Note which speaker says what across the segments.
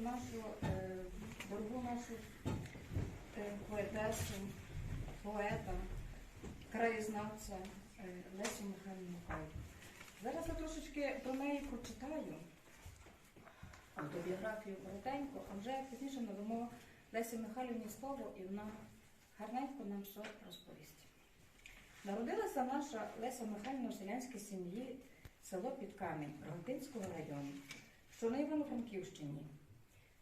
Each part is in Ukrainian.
Speaker 1: нашу е, дорогу нашу е, поетесу, поета, краєзнавця е, Лесю Михайлівну Михайлівну. Зараз я трошечки про неї прочитаю автобіографію коротенько, а вже пізніше надамо Лесі Михайлівні слово і вона гарненько нам все розповість. Народилася наша Леся Михайлівна в селянській сім'ї село Підкамінь Рогатинського району, що на Івано-Франківщині.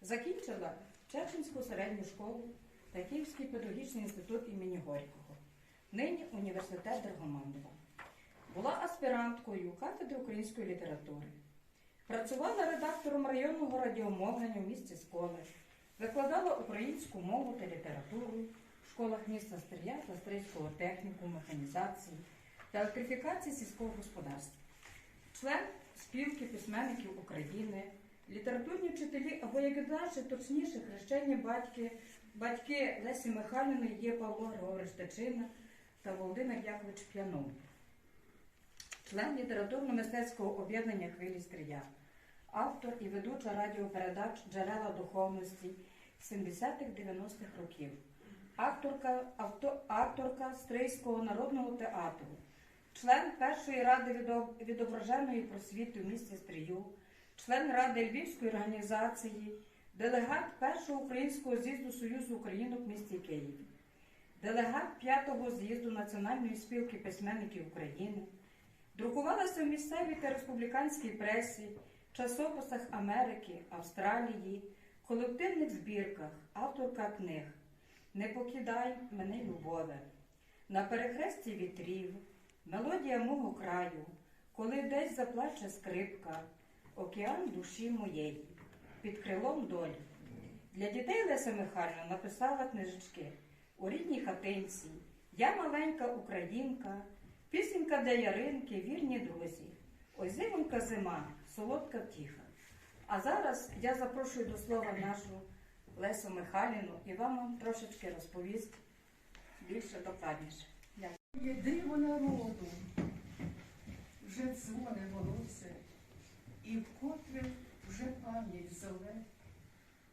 Speaker 1: Закінчила Черченську середню школу та Київський педагогічний інститут імені Горького, нині університет Драгомандова. Була аспіранткою кафедри української літератури. Працювала редактором районного радіомовлення в місті Сколи, викладала українську мову та літературу в школах міста Стрия та Стрийського техніку, механізації та електрифікації сільського господарства. Член спілки письменників України, літературні вчителі або як інакше, точніше, хрещені батьки, батьки Лесі Михайлівни є Павло Григорович Тичина та Володимир Якович П'янов. Член літературно-мистецького об'єднання Хвилі Стрия, автор і ведуча радіопередач Джерела духовності 70-х-90-х років, авторка, авто, авторка Стрийського народного театру, член першої ради відображеної просвіти в місті Стрию, член ради Львівської організації, делегат першого українського з'їзду Союзу Українок в місті Києві, делегат п'ятого з'їзду Національної спілки письменників України. Друкувалася в місцевій та республіканській пресі, часописах Америки, Австралії, колективних збірках, авторка книг Не покидай мене любове, на перехресті вітрів, мелодія мого краю, коли десь заплаче скрипка, океан душі моєї, під крилом долі. Для дітей Леся Михайлівна написала книжечки у рідній хатинці, Я маленька українка. Пісенька для Яринки, вірні друзі. Ой, зимонька зима, солодка втіха. А зараз я запрошую до слова нашу Лесу Михайлівну і вам вам трошечки розповість більше докладніше. Дякую.
Speaker 2: Є диво народу, вже дзвони волосся, і вкотре вже пам'ять зове,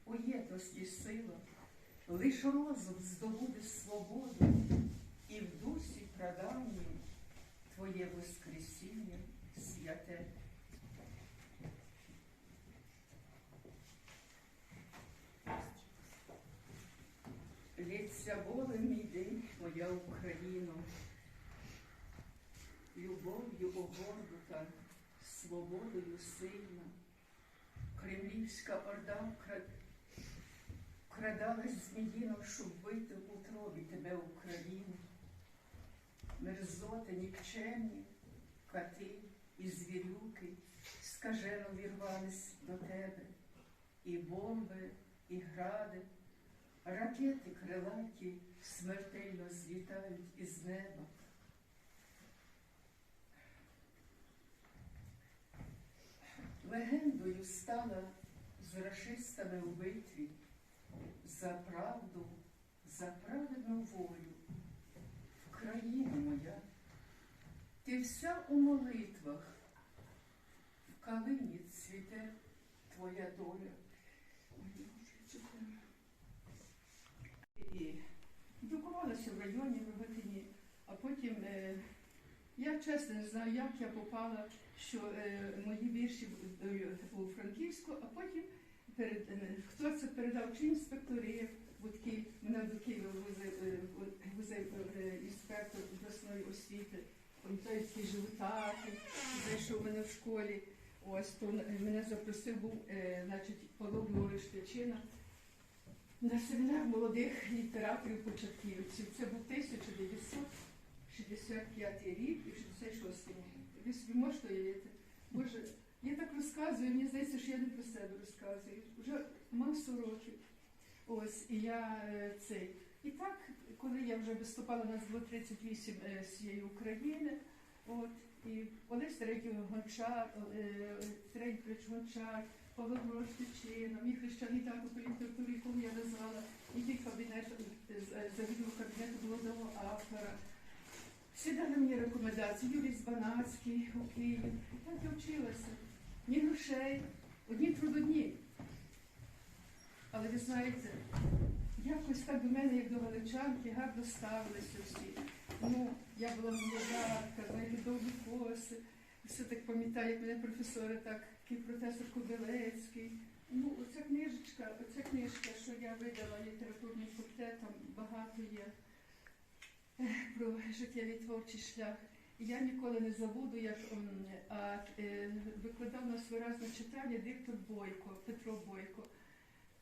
Speaker 2: у єдності сила, лиш розум здобуде свободу, і в дусі праданні Твоє Воскресіння святе. Лється болем мій день, моя Україно, любов'ю огорнута, свободою сильна. Кремлівська орда вкрадалась зміїно, щоб бити в утробі тебе, Україну. Мерзоти нікчемні, кати і звірюки скажено вірвались до тебе, і бомби, і гради, ракети крилаті смертельно злітають із неба. Стала з рашистами у битві за правду, за праведну волю. Країна моя, ти вся у молитвах, в калині цвіте твоя доля. І друкувалася в районі в Рогатині, а потім е, я чесно не знаю, як я попала, що е, мої вірші е, у Франківську, а потім перед, е, хто це передав, чи інспекторів, Будки, мене до Києва возив, е, е, інспектор обласної освіти, пам'ятаю, такі животаки, зайшов мене в школі. Ось то мене запросив був, е, значить, Павло Григорович на семінар молодих літераторів початківців. Це був 1965 рік і 66 рік. Ви собі можете уявити? Боже, я так розказую, мені здається, що я не про себе розказую. Вже масу років. Ось, і я е, цей. І так, коли я вже виступала, нас було 38 е, з цієї України, от, і Олесь Середньо Гончар, е, Середньо Гончар, Павло Грош Тичина, мій хрещаний тато по літературі, якого я назвала, який кабінет, е, завідував кабінету головного автора. Всі дали мені рекомендації, Юрій Збанацький у Києві. Так я вчилася. Ні грошей, одні трудодні. Але ви знаєте, якось так до мене, як до галичанки, гарно ставилися всі. Ну, я була молодатка, знаєте, довгі коси. Все так пам'ятаю, як мене професори, так, такий професор Кобилецький. Ну, оця книжечка, оця книжка, що я видала літературний факультет, там багато є про життєвий творчий шлях. Я ніколи не забуду, як а, е, викладав нас виразне читання диктор Бойко, Петро Бойко.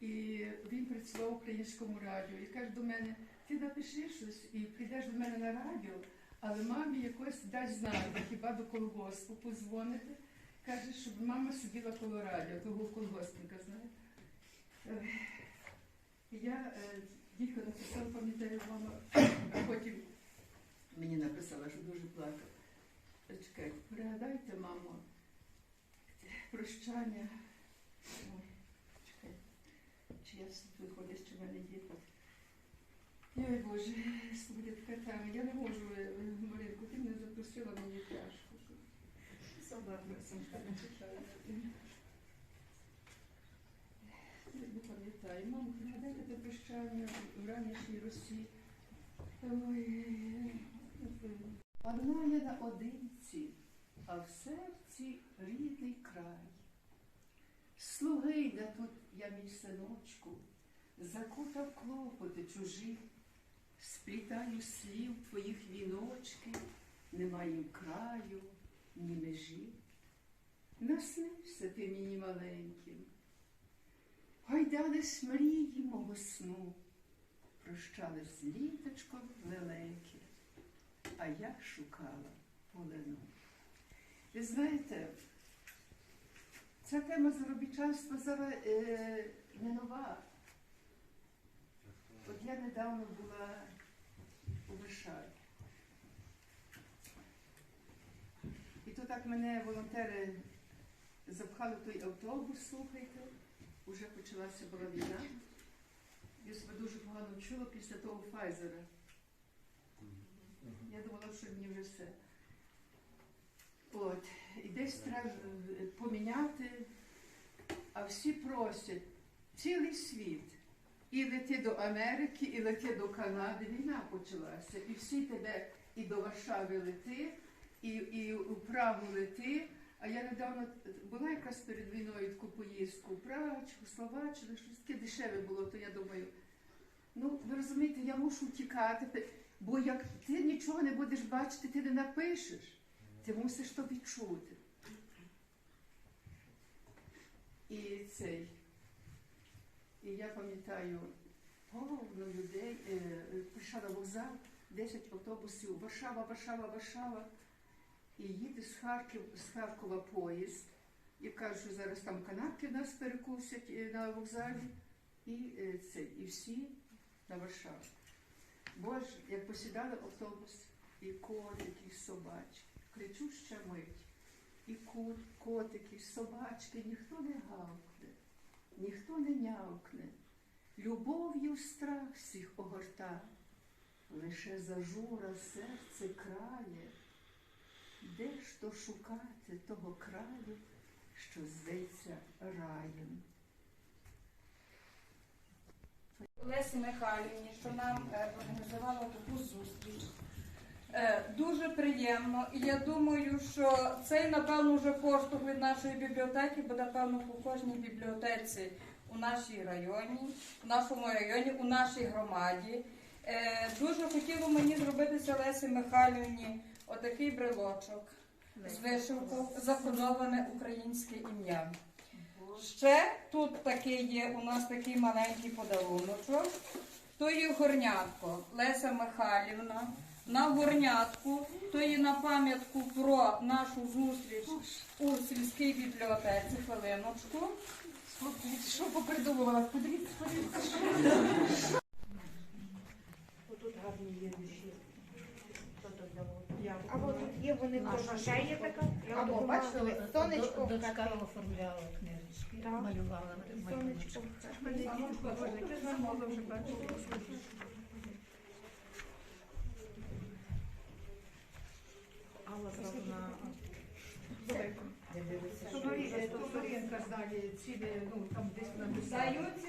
Speaker 2: І він працював в українському радіо і каже до мене, ти напиши щось і прийдеш до мене на радіо, але мамі якось дасть знати, хіба до колгоспу позвонити. Каже, щоб мама сиділа коло радіо, того колгоспника, знає. Ех, і Я дійко написала, пам'ятаю, мама, а потім мені написала, що дуже плакав. Чекай, пригадайте, мамо, прощання. Ой, чекай. Чи я виходить, що в мене так. Ой, Боже, слухайте, така тема. Я не можу, е, Маринку, ти мене запросила, мені тяжко. Я не пам'ятаю. Мамо, пригадайте те прощання в ранішній Росії. Ой, Одна я наодинці, а в серці рідний край. Слуги, де тут я мій синочку, закутав клопоти чужі, сплітаю слів твоїх віночки, немає краю, ні межі. Наснився ти мені маленьким, гойдались мрії мого сну, прощались літочко лелеки, а я шукала полину. Ви знаєте, ця тема заробітчанства зараз е, не нова. От я недавно була у Варшаві. І то так мене волонтери запхали в той автобус, слухайте. Уже почалася була війна. Я себе дуже погано чула після того Файзера. Я думала, що мені вже все. От, і десь треба поміняти, а всі просять цілий світ. І лети до Америки, і лети до Канади. Війна почалася. І всі тебе і до Варшави лети, і, і у Прагу лети. А я недавно була якраз перед війною таку поїздку в Прагу, Словаччину, щось таке дешеве було, то я думаю, ну ви розумієте, я мушу втікати, бо як ти нічого не будеш бачити, ти не напишеш. Ти мусиш то відчути. І цей. І я пам'ятаю, повно людей е, прийшла на вокзал, 10 автобусів, Варшава, Варшава, Варшава. І їде з, Харків, з Харкова поїзд. І кажуть, що зараз там канапки нас перекусять е, на вокзалі. І, е, це, і всі на Варшаву. Боже, як посідали автобус, і котики, і собачки, кричуща мить, і кот, котики, собачки, ніхто не гавкне, ніхто не нявкне, любов'ю страх всіх огорта, лише зажура серце крає, де ж то шукати того краю, що зветься раєм.
Speaker 1: Лесі Михайлівні, що нам е, організувала таку зустріч. Е, Дуже приємно. І я думаю, що цей, напевно, вже поштовх від нашої бібліотеки буде, певно, по кожній бібліотеці у нашій районі, у нашому районі, у нашій громаді. Е, Дуже хотіло мені зробитися Лесі Михайлівні отакий брелочок з вишивкою, закодоване українське ім'я. Ще тут такий є у нас такий маленький подаруночок. То є горнятко Леся Михайлівна. На горнятку, то є на пам'ятку про нашу зустріч у сільській бібліотеці. Хвилиночку.
Speaker 2: Що попридумувала? Подивіться, подивіться.
Speaker 3: Тут гарні є віші. Що тут давало? Або тут є вони теж ще є така. Я
Speaker 4: Або
Speaker 3: думала,
Speaker 4: бачили,
Speaker 3: сонечко
Speaker 4: дочка
Speaker 3: таке.
Speaker 4: оформляла книжечки,
Speaker 3: Так.
Speaker 4: малювала
Speaker 3: Сонечко.
Speaker 4: Алла зразу на
Speaker 2: Марі- то Марінка здає ці, ну там десь.
Speaker 1: Даю ці